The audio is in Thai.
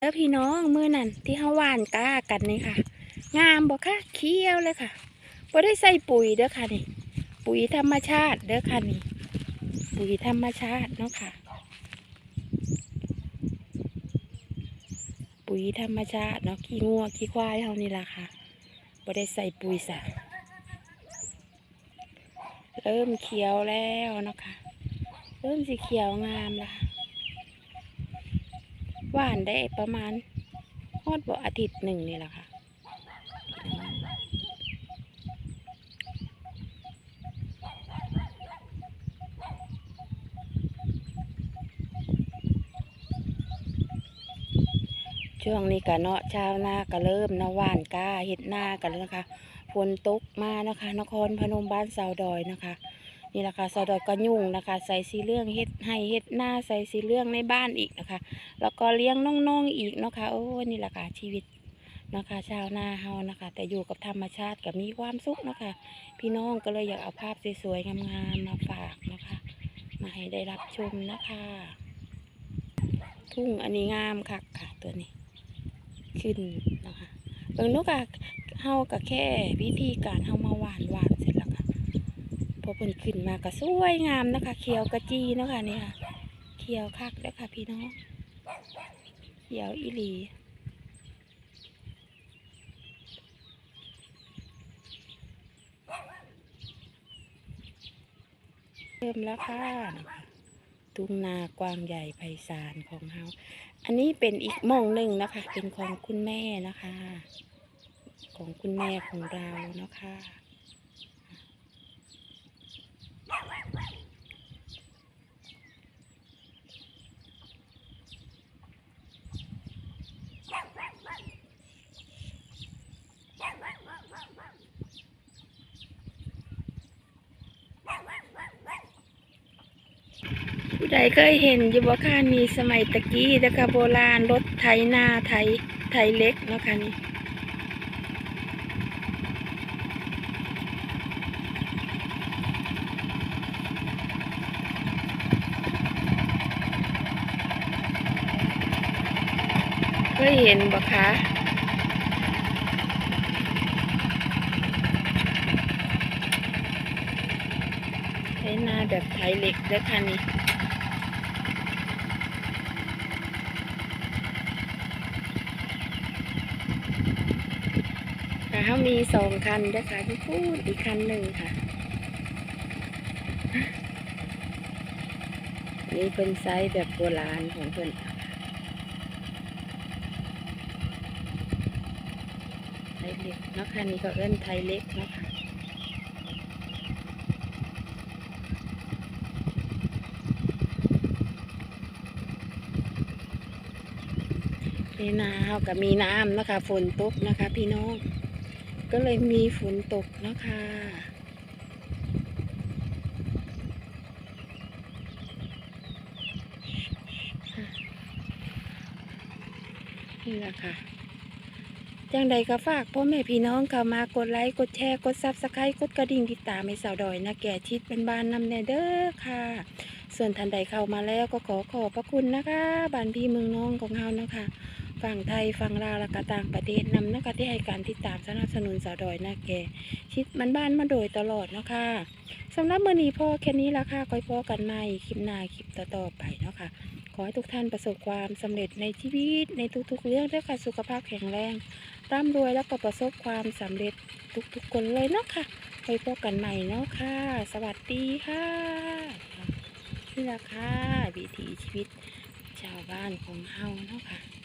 เด้อพี่น้องมือนั่นที่เฮาหว่านก้ากันนี่ค่ะ งามบ่คะเขี้ยวเลยค่ะบ่ได้ใส่ปุ๋ยเด้อค่ะนี่ ปุ๋ยธรรมชาติเด้อค่ะนี่ ปุ๋ยธรรมชาติเนาะค่ะ ปุ๋ยธรรมชาติเนาะขี้งัวขี้ควายเฮานี่ล่ะค่ะบ่ได้ใส่ปุ๋ยสะเริ่มเขียวแล้วเนาะค่ะ เริ่มสีเขียวงามและค่ะ ว่านได้ประมาณฮอดบ่อาทิตย์หนึ่งนี่แหละค่ะช่วงนี้กะเนาะชาวนาก็เริ่มนะหว่านก้าเฮ็ดหน้ากันแล้วนะคะฝนตกมานะคะ นครพนมบ้านสาวดอยนะคะ นี่แหละค่ะสาวดอยก็ยุ่งนะคะ ใส่สีเรื่องเฮ็ดให้เฮ็ดหน้าใส่สีเรื่องในบ้านอีกนะคะ แล้วก็เลี้ยงน้องๆอีกนะคะโอ้นี่แหละค่ะชีวิตนะคะชาวนาเฮานะคะ แต่อยู่กับธรรมชาติก็มีความสุขนะคะ พี่น้องก็เลยอยากเอาภาพสวยๆงามๆมาฝากนะคะ มาให้ได้รับชมนะคะ ทุ่งอันนี้งามคักค่ะ ตัวนี้ ขึ้นนะคะเบิ่งนกอะเฮาก็แค่วิธีการเฮามาหวานหวานเสร็จแล้ว อเพิ่นขึ้นมาก็สวยงามนะคะ เขียวกระจีนะคะเนี่ค่ะเขียวคักแล้วค่ะพี่น้องเขียวอีหลีเริ่มแล้วค่ะทุ่งนากว้างใหญ่ไพศาลของเฮาอันนี้เป็นอีกมองหนึ่งนะคะ เป็นของคุณแม่นะคะ ของคุณแม่ของเราเนาะคะ ผู้ใดเคยเห็นยู่บ่ค่ะนี่สมัยตะกี้นะคะโบราณรถไถนาไถไถเล็กเนาะค่ะนี่เคยเห็นบ่คะไถนาแบบไถเหล็กเด้ค่ะนี่ ค่ะเขามีสองคันด้อค่ะที่พูดอีกคันหนึ่งค่ะ นี่เป็นไซส์แบบโบราณของเพิ่นไทยเล็กเนาะค่ะนี่ก็เอิ้นไทยเล็กเนาะค่ะนี่นาเฮาก็มีน้ำนะคะฝนตกนะคะ พี่น้อง ก็เลยมีฝนตกนะคะนี่แหละค่ะจังใดก็ฝากพ่อแม่พี่น้องเข้ามากดไลค์กดแชร์กดซับสไครต์กดกระดิ่งติดตามให้สาวดอยนะแก่ชิดเป็นบ้านนำแนเด้อค่ะ ส่วนท่านใดเข้ามาแล้วก็ขอขอบพระคุณนะคะบ้านพี่เมืองน้องของเฮานะคะ ฝั่งไทยฝั่งลาวและก็ต่างประเทศนำนะคะที่ให้การติดตามสนับสนุนสาวดอยนะแก่ชิดมันบ้านมาโดยตลอดเนาะคะสำหรับมือนี้พ่อแค่นี้ละค่ะคอยพ่อกันใหม่คลิปหน้าคลิปต่อๆไปเนาะค่ะขอให้ทุกท่านประสบความสำเร็จในชีวิตในทุกๆเรื่องด้วยค่ะสุขภาพแข็งแรงร่ำรวยแล้วก็ประสบความสำเร็จทุกๆคนเลยเนาะค่ะไปพบกันใหม่เนาะค่ะ สวัสดีค่ะนี่ละค่ะวิถีชีวิตชาวบ้านของเฮาเนาะค่ะ